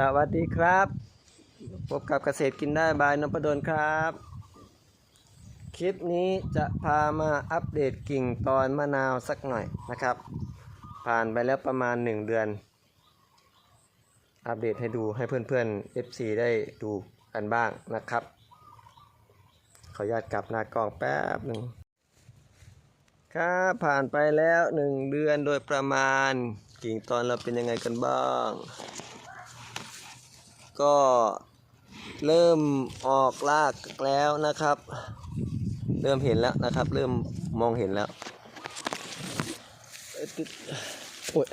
สวัสดีครับ พบกับเกษตรกินได้บายนพดลครับ คลิปนี้จะพามาอัปเดตกิ่งตอนมะนาวสักหน่อยนะครับ ผ่านไปแล้วประมาณ 1 เดือน อัปเดตให้ดูให้เพื่อนๆ FC ได้ดูกันบ้างนะครับ ขออนุญาตกลับหน้ากล้องแป๊บหนึ่งครับผ่านไปแล้ว 1 เดือนโดยประมาณกิ่งตอนเราเป็นยังไงกันบ้าง ก็เริ่มออกรากแล้วนะครับ เริ่มเห็นแล้วนะครับ เริ่มมองเห็นแล้วโอ้ย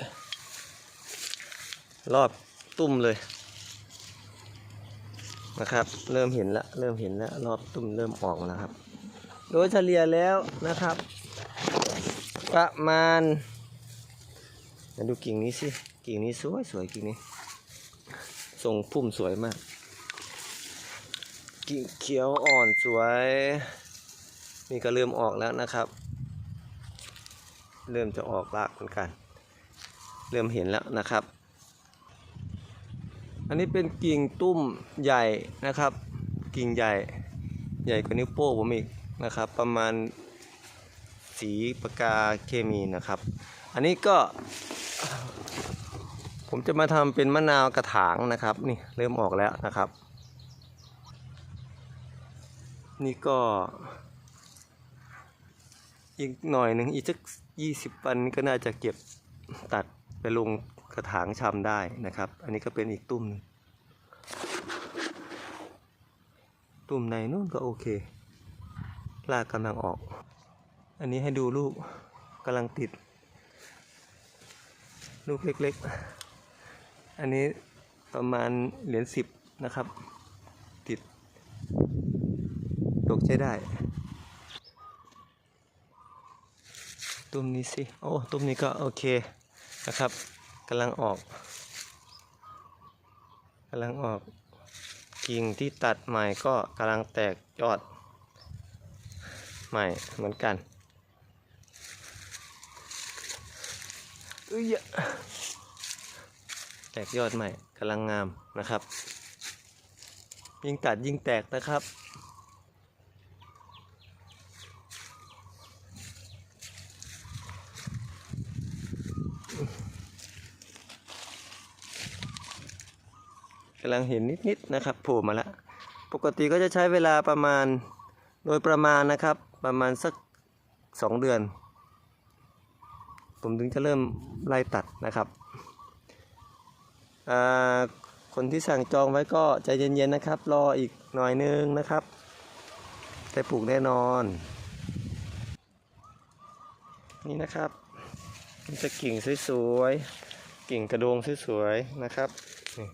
รอบตุ้มเลยนะครับ เริ่มเห็นแล้วเริ่มเห็นแล้วรอบตุ้มเริ่มออกแล้วครับ โดยเฉลี่ยแล้วนะครับ ประมาณมาดูกิ่งนี้สิกิ่งนี้สวยสวยกิ่งนี้ ทรงพุ่มสวยมากกิ่งเขียวอ่อนสวย นี่ก็เริ่มออกแล้วนะครับ เริ่มจะออกรากเหมือนกัน เริ่มเห็นแล้วนะครับ อันนี้เป็นกิ่งตุ้มใหญ่นะครับ กิ่งใหญ่ ใหญ่กว่านิ้วโป้งผมอีกนะครับ ประมาณสีปากกาเคมีนะครับ อันนี้ก็ ผมจะมาทำเป็นมะนาวกระถางนะครับ นี่เริ่มออกแล้วนะครับ นี่ก็ อีกหน่อยหนึ่งอีกสักยี่สิบวันก็น่าจะเก็บตัดไปลงกระถางชำได้นะครับ อันนี้ก็เป็นอีกตุ้มหนึ่งตุ้มในนู่นก็โอเครากกำลังออก อันนี้ให้ดูลูกกำลังติด ลูกเล็กๆ อันนี้ประมาณเหรียญสิบนะครับ ติดตกใช้ได้ ตุ้มนี้สิ โอ้ ตุ้มนี้ก็โอเคนะครับกำลังออกกำลังออกกิ่งที่ตัดใหม่ก็กำลังแตกยอดใหม่เหมือนกันอุ้ย แตกยอดใหม่กำลังงามนะครับ ยิ่งตัดยิ่งแตกนะครับ กำลังเห็นนิดๆนะครับโผล่มาแล้ว ปกติก็จะใช้เวลาประมาณโดยประมาณนะครับ ประมาณสักสองเดือน ผมถึงจะเริ่มไล่ตัดนะครับ คนที่สั่งจองไว้ก็ใจเย็นๆนะครับ รออีกหน่อยนึงนะครับได้ปลูกแน่นอน นี่นะครับ มันจะกิ่งสวยๆกิ่งกระโดงสวยๆนะครับนี่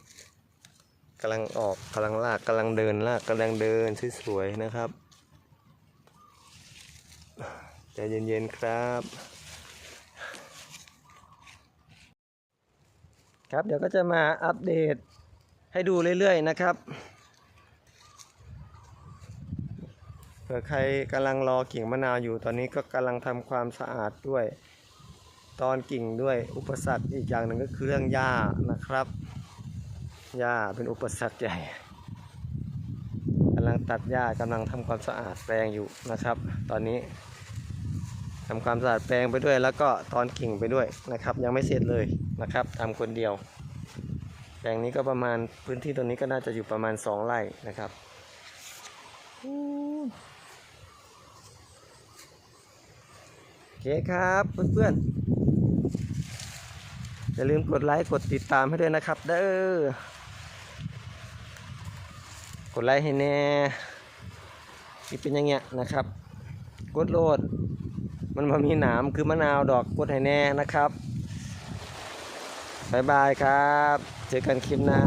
กำลังออกกำลังลากกำลังเดินลากกำลังเดินสวยๆนะครับใจเย็นๆครับ ครับเดี๋ยวก็จะมาอัปเดตให้ดูเรื่อยๆนะครับเผื่อใครกำลังรอกิ่งมะนาวอยู่ตอนนี้ก็กำลังทำความสะอาดด้วย ตอนกิ่งด้วยอุปสรรคอีกอย่างหนึ่งก็คือเรื่องหญ้านะครับหญ้าเป็นอุปสรรคใหญ่กำลังตัดหญ้ากำลังทำความสะอาดแปลงอยู่นะครับ ตอนนี้ ทำความสะอาดแปลงไปด้วย แล้วก็ตอนกิ่งไปด้วยนะครับ ยังไม่เสร็จเลยนะครับทำคนเดียว แปลงนี้ก็ประมาณพื้นที่ตรงนี้ก็น่าจะอยู่ประมาณสองไร่นะครับโอเคครับเพื่อนๆอย่าลืมกดไลค์กดติดตามให้ด้วยนะครับ เด้อกดไลค์ให้แน่นี่เป็นอย่างเงี้ยนะครับ กดโหลด มันมามีหนามคือมะนาวดอกกุดไห่แน่นะครับบายบายครับ เจอกันคลิปหน้า